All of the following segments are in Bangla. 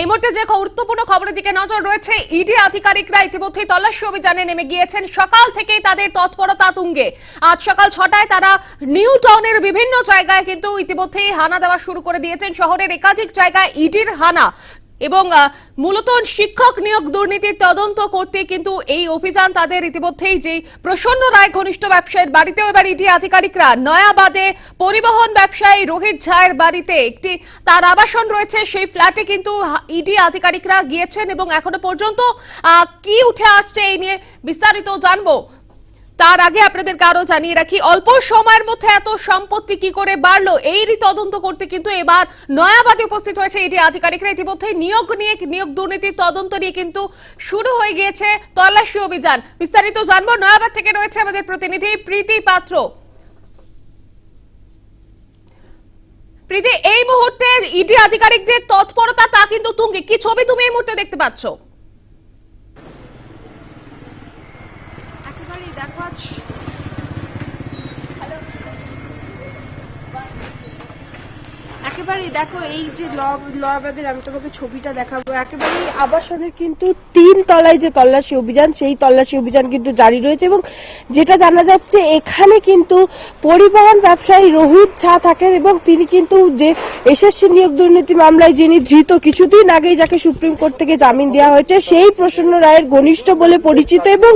এই মুহূর্তে যে গুরুত্বপূর্ণ খবরের দিকে নজর রয়েছে, ইডি আধিকারিকরা ইতিমধ্যেই তল্লাশি অভিযানে নেমে গিয়েছেন। সকাল থেকেই তাদের তৎপরতা তুঙ্গে। আজ সকাল ছটায় তারা নিউ টাউনের বিভিন্ন জায়গায় কিন্তু ইতিমধ্যেই হানা দেওয়া শুরু করে দিয়েছেন। শহরের একাধিক জায়গায় ইডির হানা। এবং মূলত শিক্ষক নিয়োগ দুর্নীতির তদন্ত করতে কিন্তু এই অভিযান তাদের ইতিমধ্যেই যে প্রসন্ন রায় ঘনিষ্ঠ ব্যবসায়ীর বাড়িতেও এবার ইডি আধিকারিকরা নয়াবাদে পরিবহন ব্যবসায়ী রোহিত ঝায়ের বাড়িতে একটি তার আবাসন রয়েছে। সেই ফ্ল্যাটে কিন্তু ইডি আধিকারিকরা গিয়েছেন এবং এখনও পর্যন্ত কি উঠে আসছে এই নিয়ে বিস্তারিত জানব। তার আগে আপনাদেরকে আরও জানিয়ে রাখি, অল্প সময়ের মধ্যে এত সম্পত্তি কি করে বাড়লো এরই তদন্ত করতে কিন্তু এবার নয়াবাদে উপস্থিত হয়েছে এটি আধিকারিকরা। ইতিমধ্যে নিয়োগ নিয়ে, নিয়োগ দুর্নীতির তদন্ত নিয়ে কিন্তু শুরু হয়ে গিয়েছে তল্লাশি অভিযান। বিস্তারিত জানব, নয়াবাদ থেকে রয়েছে আমাদের প্রতিনিধি প্রীতি পাত্র। প্রীতি, এই মুহূর্তে ইডি আধিকারিকদের তৎপরতা তা কিন্তু তুঙ্গে। কি ছবি তুমি এই মুহূর্তে দেখতে পাচ্ছ একেবারেই দেখো আজ একেবারেই দেখো, এই যে লবাদের আমি তোমাকে ছবিটা দেখাবো। একেবারেই আবাসনের কিন্তু তিন তলায় যে তল্লাশি অভিযান, সেই তল্লাশি অভিযান কিন্তু জারি রয়েছে এবং যেটা জানা যাচ্ছে, এখানে কিন্তু পরিবহন ব্যবসায়ী রোহিত ঝা থাকেন এবং তিনি কিন্তু যে এসএসসি নিয়োগ দুর্নীতি মামলায় যিনি ধৃত, কিছুদিন আগেই যাকে সুপ্রিম কোর্ট থেকে জামিন দেওয়া হয়েছে, সেই প্রসন্ন রায়ের ঘনিষ্ঠ বলে পরিচিত এবং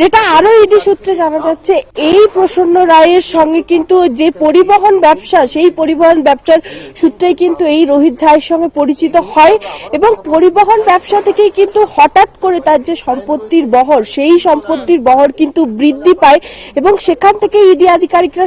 যেটা আরও ইডি সূত্রে জানা যাচ্ছে, এই প্রসন্ন রায়ের সঙ্গে কিন্তু যে পরিবহন ব্যবসা, সেই পরিবহন ব্যবসার সূত্রেই কিন্তু এই রোহিত ঝায়ের সঙ্গে পরিচিত হয় এবং পরিবহন ব্যবসা থেকেই কিন্তু হঠাৎ করে তার যে সম্পত্তির বহর, সেই সম্পত্তির বহর কিন্তু বৃদ্ধি পায় এবং সেখান থেকে ইডি আধিকারিকরা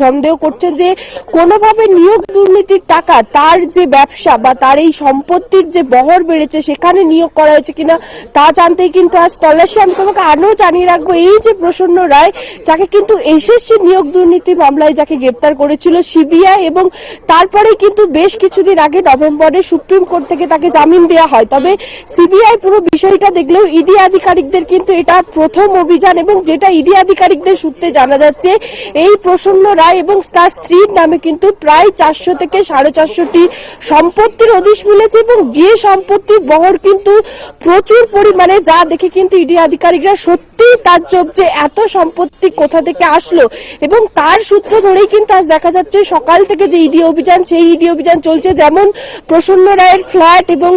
সন্দেহ করছেন যে কোনোভাবে নিয়োগ দুর্নীতির টাকা তার যে ব্যবসা বা তার এই সম্পত্তির যে বহর বেড়েছে সেখানে নিয়োগ করা হয়েছে কিনা তা জানতেই কিন্তু আজ তল্লাশি আমি তোমাকে আরও জানিয়ে রাখব। এই যে প্রসন্ন রায়, যাকে কিন্তু এসএসসি নিয়োগ দুর্নীতি মামলায় যাকে গ্রেপ্তার করেছিল সিবিআই এবং তারপরে কিন্তু বেশ কিছুদিন আগে নভেম্বরে সুপ্রিম কোর্ট থেকে তাকে জামিন দেওয়া হয়। তবে সিবিআই পুরো বিষয়টা দেখলেও ইডি আধিকারিকদের কিন্তু এটা প্রথম অভিযান এবং যেটা ইডি আধিকারিকদের সূত্রে জানা যাচ্ছে, এই প্রসন্ন রায় এবং তার স্ত্রীর নামে কিন্তু প্রায় চারশো থেকে সাড়ে চারশোটি সম্পত্তির অধিশ মিলেছে এবং যে সম্পত্তির বহর কিন্তু প্রচুর পরিমাণে, যা দেখে কিন্তু ইডি আধিকারিকরা সত্যি তাজ্জব যে এত সম্পত্তি কোথা থেকে আসলো এবং তার সূত্র ধরেই কিন্তু আজ দেখা যাচ্ছে সকাল থেকে যে ইডি অভিযান, সেই ইডি অভিযান চলছে যেমন প্রসন্ন রায়ের ফ্ল্যাট এবং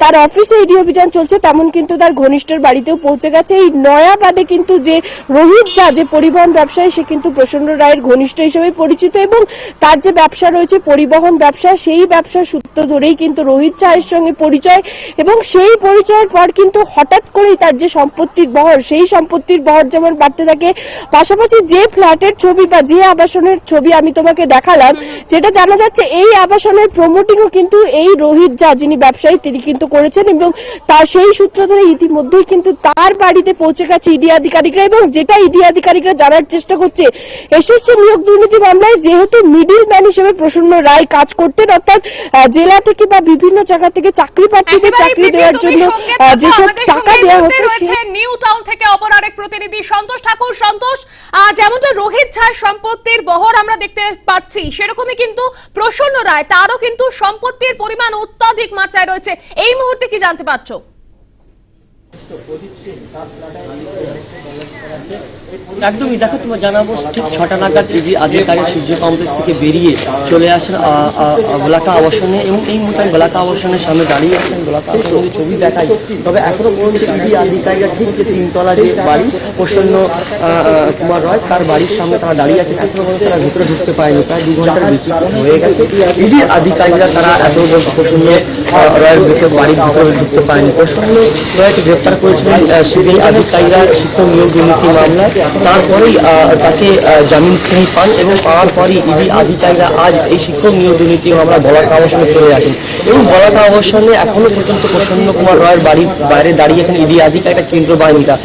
তার অফিসে ইডি অভিযান চলছে তেমন কিন্তু তার ঘনিষ্ঠের বাড়িতেও পৌঁছে গেছে। এই নয়াবাদে কিন্তু যে রোহিত ঝা যে পরিবহন ব্যবসায়ী সে কিন্তু প্রসন্ন রায়ের ঘনিষ্ঠ হিসেবে পরিচিত এবং তার যে ব্যবসা রয়েছে পরিবহন ব্যবসা সেই ব্যবসার সূত্র ধরেই কিন্তু রোহিত ঝায়ের সঙ্গে পরিচয় এবং সেই পরিচয়ের পর কিন্তু হঠাৎ করেই তার যে সম্পত্তির বহর সেই সম্পত্তির বহর যেমন বাড়তে থাকে পাশাপাশি যে ফ্ল্যাটের ছবি বা যে আবাসনের ছবি আমি তোমাকে দেখালাম যেটা জানা যাচ্ছে এই আবাসনের প্রমোটিংও কিন্তু এই রোহিত ঝা যিনি ব্যবসায়ী তিনি কিন্তু করেছেন এবং তার সেই সূত্র ধরে ইতিমধ্যেই কিন্তু তার বাড়িতে পৌঁছে গেছে ইডি আধিকারিকরা এবং যেটা ইডি আধিকারিকরা জানার চেষ্টা করছে এসএসসি নিয়োগ দুর্নীতি মামলায় যেহেতু মিডিল ম্যান হিসেবে প্রসন্ন রায় কাজ করতেন অর্থাৎ জেলা থেকে বা বিভিন্ন জায়গা থেকে চাকরি প্রার্থীদের চাকরি দেওয়ার জন্য যেসব টাকা দেওয়া হতো নিউ টাউন থেকে অপর আরেক প্রতিনিধি সন্তোষ ঠাকুর। সন্তোষ যেমনটা রোহিত ঝার সম্পত্তির বহর আমরা দেখতে পাচ্ছি সেরকমই কিন্তু প্রসন্ন রায় তারও কিন্তু সম্পত্তির পরিমাণ অত্যাধিক মাত্রায় রয়েছে। এই মুহূর্তে কি জানতে পারছ? একদমই। দেখো, তোমার জানাব, ঠিক ছটা নাগাদ ইডি আধিকারিক সূর্য কমপ্লেক্স থেকে বেরিয়ে চলে আসেন গোলাকা আবাসনে এবং এই মুহূর্তে গোলাকা আবাসনের সামনে দাঁড়িয়ে আছেন, গোলাকা আবাসনের ছবি দেখাই। তবে এখনও পর্যন্ত ইডি আধিকারিকরা ঠিক যে তিনতলা যে বাড়ি প্রসন্ন কুমার রয়, তার বাড়ির সামনে তারা দাঁড়িয়ে আছেন এখনও পর্যন্ত তারা ভিতরে ঢুকতে পারেনি। প্রায় দু ঘণ্টার বেশি হয়ে গেছে। ইডি আধিকারিকরা তারা এত প্রসন্ন রয়ের ভিতরে, বাড়ির ভিতরে ঢুকতে পারেনি। প্রসন্ন রয়কে গ্রেপ্তার করেছিলেন সিবিআই আধিকারিকরা শিক্ষক নিয়োগ দুর্নীতি মামলায়। তারপরেই তাকে জামিন তিনি পান এবং পাওয়ার পরই ইডি আধিকারিকরা আজ এই শিক্ষক নিয়োগ দুর্নীতি আমরা বলাকা অবসরে চলে আসেন। এবং বলাকা অবসরে এখনও পর্যন্ত প্রসন্ন কুমার রায়ের বাড়ির বাইরে দাঁড়িয়েছেন ইডি আধিকারিকরা কেন্দ্র বাহিনীরা।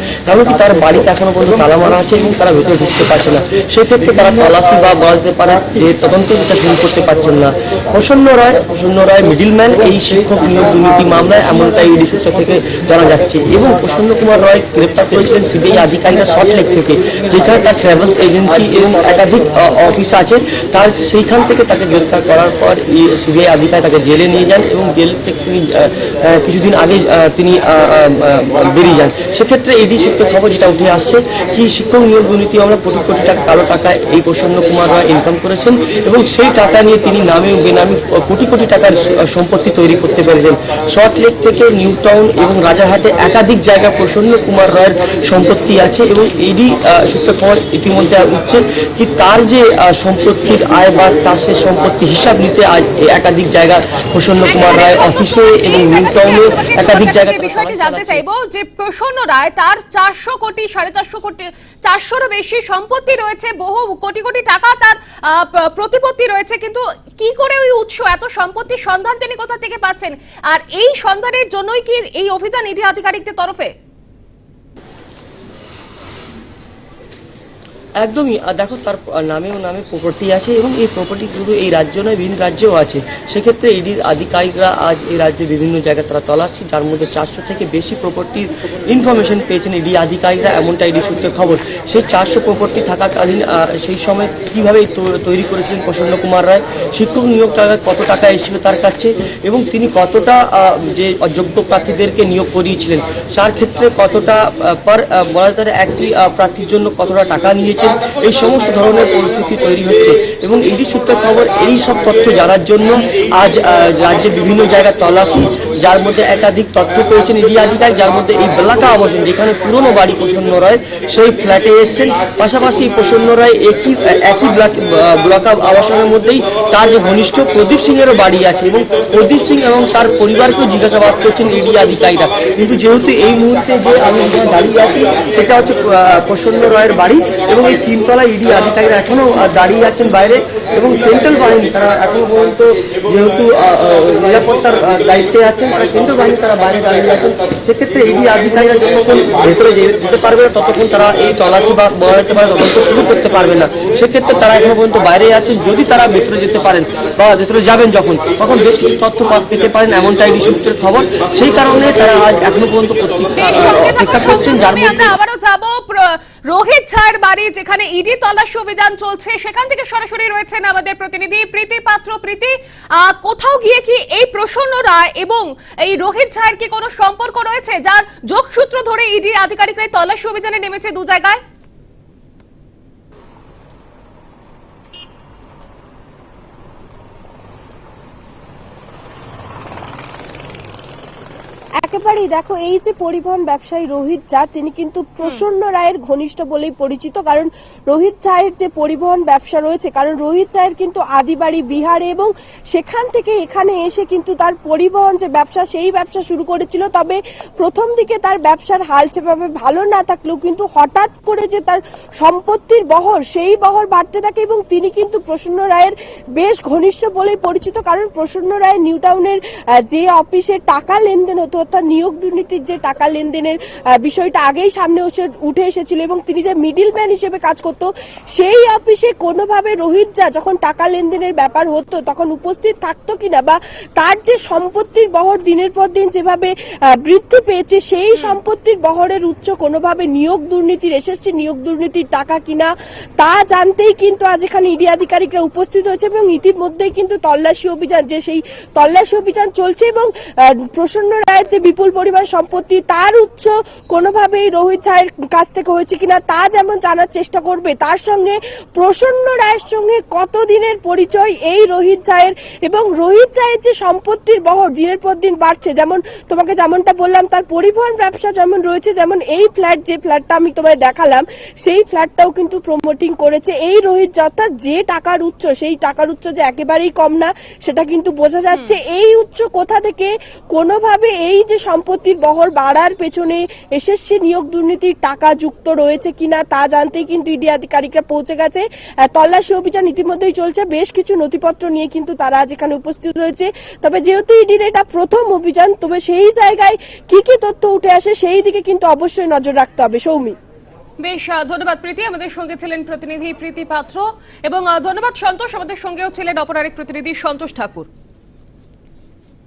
কি তার বাড়িতে এখনও পর্যন্ত তালা মারা আছে এবং তারা ভেতরে ঢুকতে পারছে না। সেক্ষেত্রে তারা তল্লাশি বা বলতে পারে যে তদন্ত যেটা শুরু করতে পারছেন না। প্রসন্ন রায় প্রসন্ন রায় মিডিলম্যান, এই শিক্ষক নিয়োগ দুর্নীতি মামলায় এমনটাই ইডি সূত্র থেকে জানা যাচ্ছে। এবং প্রসন্ন কুমার রয় গ্রেপ্তার করেছিলেন সিবিআই আধিকারিকরা সল্টলেক থেকে। যেখানে তার ট্রাভেলস এজেন্সি এবং একাধিক অফিস আছে, তার সেইখান থেকে তাকে গ্রেপ্তার করার পর সিবিআই আধিকারিক তাকে জেলে নিয়ে যান এবং জেল থেকে তিনি কিছুদিন আগে তিনি বেরিয়ে যান। সেক্ষেত্রে এডি সূত্রে খবর যেটা উঠে আসছে কি শিক্ষক নিয়োগ দুর্নীতি আমরা কোটি কোটি টাকা, কালো টাকায় এই প্রসন্ন কুমার রায় ইনকাম করেছেন এবং সেই টাকা নিয়ে তিনি নামে বেনামে কোটি কোটি টাকার সম্পত্তি তৈরি করতে পেরেছেন। শর্ট লেক থেকে নিউ টাউন এবং রাজারহাটে একাধিক জায়গা প্রসন্ন কুমার রায়ের সম্পত্তি আছে এবং এডি সূত্রে খবর ইতিমধ্যে উঠছে কি তার যে সম্পত্তির আয় বা তার সে সম্পত্তি হিসাব নিতে আজ একাধিক জায়গা প্রসন্ন কুমার রায় অফিসে এবং নিউ টাউনে একাধিক জায়গায় বিষয়টি জানতে চাইব যে প্রসন্ন রায় তার চারশো কোটি সাড়ে চারশো কোটি চারশোরও বেশি সম্পত্তি রয়েছে বহু কোটি কোটি টাকা তার প্রতিপত্তি রয়েছে কিন্তু কি করে ওই উৎস এত সম্পত্তির সন্ধান তিনি কোথা থেকে পাচ্ছেন? আর এই সন্ধানের জন্যই কি এই অভিযান ইডি আধিকারিকদের তরফে? একদমই, আর দেখো তার নামে ও নামে প্রপার্টি আছে এবং এই প্রপার্টি শুধু এই রাজ্য নয় বিভিন্ন রাজ্যেও আছে। সেক্ষেত্রে ইডির আধিকারিকরা আজ এই রাজ্যে বিভিন্ন জায়গায় তারা তল্লাশি যার মধ্যে চারশো থেকে বেশি প্রপার্টির ইনফরমেশন পেয়েছেন ইডি আধিকারিকরা এমনটা ইডি সূত্রে খবর। সেই চারশো প্রপার্টি থাকাকালীন সেই সময় কীভাবে তৈরি করেছিলেন প্রসন্ন কুমার রায়? শিক্ষক নিয়োগ কত টাকা এসেছিল তার কাছে? এবং তিনি কতটা যে যোগ্য প্রার্থীদেরকে নিয়োগ করিয়েছিলেন? তার ক্ষেত্রে কতটা পার বলা পারে একটি প্রার্থীর জন্য কতটা টাকা নিয়েছেন এই সমস্ত ধরনের পরিস্থিতি তৈরি হচ্ছে। এবং এটি সূত্রে খবর, এই সব তথ্য জানার জন্য আজ রাজ্যের বিভিন্ন জায়গায় তল্লাশি, যার মধ্যে একাধিক তথ্য পেয়েছেন ইডি আধিকারিক, যার মধ্যে এই বেলাকা আবাসন যেখানে পুরনো বাড়ি প্রসন্ন রায় সেই ফ্ল্যাটে এসেছেন। পাশাপাশি প্রসন্ন রায় একই একই ব্লক আবাসনের মধ্যেই তার যে ঘনিষ্ঠ প্রদীপ সিং এরও বাড়ি আছে এবং প্রদীপ সিং এবং তার পরিবারকেও জিজ্ঞাসাবাদ করছেন ইডি আধিকারিকরা। কিন্তু যেহেতু এই মুহূর্তে যে আমি দাঁড়িয়ে আছি, সেটা হচ্ছে প্রসন্ন রায়ের বাড়ি। এবং এই তিনতলা ইডি আধিকারিকরা এখনও দাঁড়িয়ে আছেন বাইরে এবং সেন্ট্রাল বাহিনী তারা এখনও পর্যন্ত যেহেতু নিরাপত্তার দায়িত্বে আছেন তারা কেন্দ্রীয় বাহিনী তারা বাইরে দাঁড়িয়ে আছেন। সেক্ষেত্রে ইডি আধিকারিকরা যতক্ষণ ভেতরে যেতে পারবে না ততক্ষণ তারা এই তল্লাশি বা বলা যেতে পারে তদন্ত শুরু করতে পারবে না। সেক্ষেত্রে তারা এখনও পর্যন্ত বাইরে আছেন যদি তারা ভেতরে যেতে পারেন বা ভেতরে যাবেন যখন তখন বেশ কিছু তথ্য পেতে পারেন এমনটা ইডি সূত্রের খবর। সেই কারণে তারা আজ এখনও পর্যন্ত অপেক্ষা করছেন যার মধ্যে আবারও যাব। রোহিত ছায়ের বাড়ি যেখানে ইডি তল্লাশি অভিযান চলছে, সেখান থেকে সরাসরি রয়েছেন আমাদের প্রতিনিধি প্রীতি পাত্র। প্রীতি কোথাও গিয়ে কি এই প্রসন্ন রায় এবং এই রোহিত ছায়ের কি কোনো সম্পর্ক রয়েছে? যার যোগসূত্র ধরে ইডি আধিকারিকরা তল্লাশি অভিযানে নেমেছে দু জায়গায়। একেবারেই দেখো এই যে পরিবহন ব্যবসায়ী রোহিত চা তিনি কিন্তু প্রসন্ন রায়ের ঘনিষ্ঠ বলেই পরিচিত কারণ রোহিত চায়ের যে পরিবহন ব্যবসা রয়েছে কারণ রোহিত চায়ের কিন্তু আদিবাড়ি বিহারে এবং সেখান থেকে এখানে এসে কিন্তু তার পরিবহন যে ব্যবসা সেই ব্যবসা শুরু করেছিল। তবে প্রথম দিকে তার ব্যবসার হাল সেভাবে ভালো না থাকলেও কিন্তু হঠাৎ করে যে তার সম্পত্তির বহর সেই বহর বাড়তে থাকে এবং তিনি কিন্তু প্রসন্ন রায়ের বেশ ঘনিষ্ঠ বলেই পরিচিত কারণ প্রসন্ন রায় নিউটাউনের যে অফিসে টাকা লেনদেন হতো অর্থাৎ নিয়োগ দুর্নীতির যে টাকা লেনদেনের বিষয়টা আগেই সামনে উঠে এসেছিল এবং তিনি যে মিডিল ম্যান হিসেবে কাজ করতো সেই অফিসে কোনোভাবে রোহিত যা যখন টাকা লেনদেনের ব্যাপার হতো তখন উপস্থিত থাকতো কিনা বা তার যে সম্পত্তির বহর দিনের পর দিন যেভাবে বৃদ্ধি পেয়েছে সেই সম্পত্তির বহরের উচ্চ কোনোভাবে নিয়োগ দুর্নীতির এসেছে নিয়োগ দুর্নীতির টাকা কিনা তা জানতেই কিন্তু আজ এখানে ইডি আধিকারিকরা উপস্থিত হয়েছে এবং ইতিমধ্যেই কিন্তু তল্লাশি অভিযান যে সেই তল্লাশি অভিযান চলছে এবং প্রসন্ন রায়ের যে বিপুল পরিমাণ সম্পত্তি তার উৎস কোনোভাবেই রোহিত ছায়ের কাছ থেকে হয়েছে কিনা তা যেমন জানার চেষ্টা করবে তার সঙ্গে প্রসন্ন রায়ের সঙ্গে কতদিনের পরিচয় এই রোহিত ছায়ের এবং রোহিত ছায়ের যে সম্পত্তির বহর দিনের পর দিন বাড়ছে যেমন তোমাকে যেমনটা বললাম তার পরিবহন ব্যবসা যেমন রয়েছে যেমন এই ফ্ল্যাট যে ফ্ল্যাটটা আমি তোমায় দেখালাম সেই ফ্ল্যাটটাও কিন্তু প্রমোটিং করেছে। এই রোহিত অর্থাৎ যে টাকার উৎস সেই টাকার উৎস যে একেবারেই কম না সেটা কিন্তু বোঝা যাচ্ছে। এই উৎস কোথা থেকে কোনোভাবে এই যে সম্পত্তির বহর বাড়ার পেছনে এসএসসি নিয়োগ দুর্নীতির টাকা যুক্ত রয়েছে কিনা তা জানতেই কিন্তু ইডি আধিকারিকরা পৌঁছে গেছে। তল্লাশি অভিযান ইতিমধ্যেই চলছে। বেশ কিছু নথিপত্র নিয়ে কিন্তু তারা আজ এখানে উপস্থিত হয়েছে। তবে যেহেতু ইডির এটা প্রথম অভিযান, তবে সেই জায়গায় কি কি তথ্য উঠে আসে সেই দিকে কিন্তু অবশ্যই নজর রাখতে হবে। সৌমি। বেশ ধন্যবাদ প্রীতি। আমাদের সঙ্গে ছিলেন প্রতিনিধি প্রীতি পাত্র এবং ধন্যবাদ সন্তোষ। আমাদের সঙ্গেও ছিলেন অপর আরেক প্রতিনিধি সন্তোষ ঠাকুর।